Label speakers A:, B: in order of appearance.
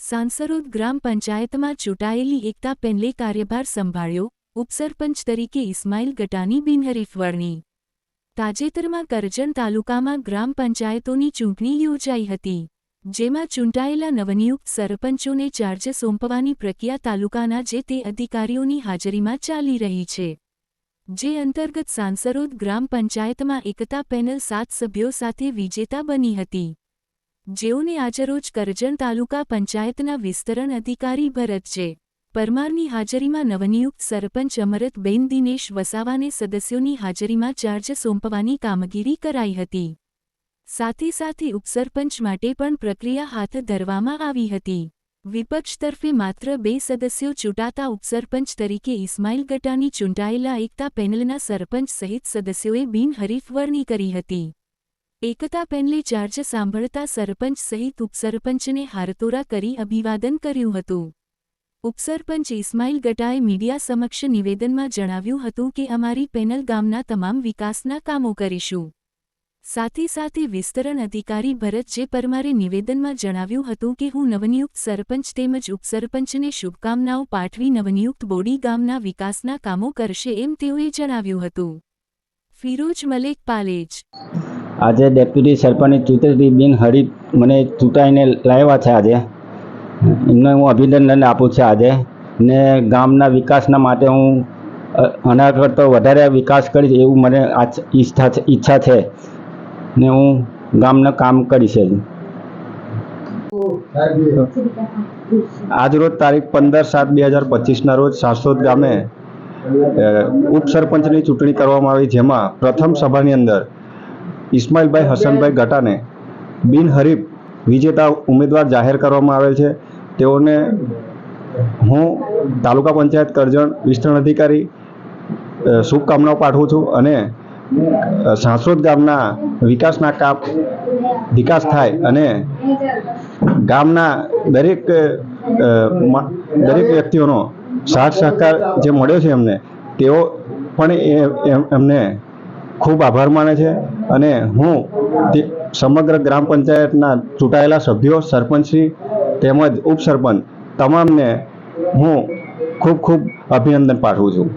A: સાંસરોદ ગ્રામ પંચાયતમાં ચૂંટાયેલી એકતા પેનલે કાર્યભાર સંભાળ્યો ઉપસરપંચ તરીકે ઇસ્માઇલ ગટાની બિનહરીફ વરણી. તાજેતરમાં કરજણ તાલુકામાં ગ્રામ પંચાયતોની ચૂંટણી યોજાઈ હતી, જેમાં ચૂંટાયેલા નવનિયુક્ત સરપંચોને ચાર્જ સોંપવાની પ્રક્રિયા તાલુકાના જે તે અધિકારીઓની હાજરીમાં ચાલી રહી છે. જે અંતર્ગત સાંસરોદ ગ્રામ પંચાયતમાં એકતા પેનલ સાત સભ્યો સાથે વિજેતા બની હતી. જેઓને આજરોજ કરજણ તાલુકા પંચાયતના વિસ્તરણ અધિકારી ભરત છે પરમારની હાજરીમાં નવનિયુક્ત સરપંચ અમરતબેન દિનેશ વસાવાને સદસ્યોની હાજરીમાં ચાર્જ સોંપવાની કામગીરી કરાઈ હતી. સાથે સાથે ઉપસરપંચ માટે પણ પ્રક્રિયા હાથ ધરવામાં આવી હતી. વિપક્ષ તરફે માત્ર બે સદસ્યો ચૂંટાતા ઉપસરપંચ તરીકે ઇસ્માઇલ ગટાની ચૂંટાયેલા એકતા પેનલના સરપંચ સહિત સદસ્યોએ બિનહરીફ વરણી કરી હતી. એકતા પેનલે ચાર્જ સાંભળતા સરપંચ સહિત ઉપસરપંચને હારતોરા કરી અભિવાદન કર્યું હતું. ઉપસરપંચ ઇસ્માઇલ ગટાએ મીડિયા સમક્ષ નિવેદનમાં જણાવ્યું હતું કે અમારી પેનલ ગામના તમામ વિકાસના કામો કરીશું. સાથે સાથે વિસ્તરણ અધિકારી ભરત જે પરમારે નિવેદનમાં જણાવ્યું હતું કે હું નવનિયુક્ત સરપંચ તેમજ ઉપસરપંચને શુભકામનાઓ પાઠવી નવનિયુક્ત બોડી ગામના વિકાસના કામો કરશે એમ તેઓએ જણાવ્યું હતું. ફિરોજ મલેક પાલેજ
B: આજે ડેપ્યુટી સરપંચની ચૂંટણી બિન હરીફ મને ચૂંટાઈને લાવ્યા છે આજે. એમને હું અભિનંદન આપું છું આજે. ને ગામના વિકાસના માટે હું અ, આના કરતો વધારે વિકાસ કરીશ એવું મને આજ ઈચ્છા છે ઈચ્છા છે. ને હું ગામનું કામ કરીશ જ આજરોજ તારીખ પંદર સાત બે હજાર પચીસના રોજ સાસોદ ગામે ઉપસરપંચની ચૂંટણી કરવામાં આવી જેમાં પ્રથમ સભાની અંદર ઇસ્માઇલભાઈ હસનભાઈ ગટાને બિનહરીફ વિજેતા ઉમેદવાર જાહેર કરવામાં આવેલ છે. તેઓને હું તાલુકા પંચાયત કરજણ વિસ્તરણ અધિકારી શુભકામનાઓ પાઠવું છું અને સાંસોદ ગામના વિકાસના કામ વિકાસ થાય અને ગામના દરેક દરેક વ્યક્તિઓનો સાથ સહકાર જે મળ્યો છે એમને તેઓ પણ એમને ખૂબ આભાર માને છે અને હું તે સમગ્ર ગ્રામ પંચાયતના ચૂંટાયેલા સભ્યો, સરપંચશ્રી તેમજ ઉપસરપંચ તમામને હું ખૂબ ખૂબ અભિનંદન પાઠવું છું.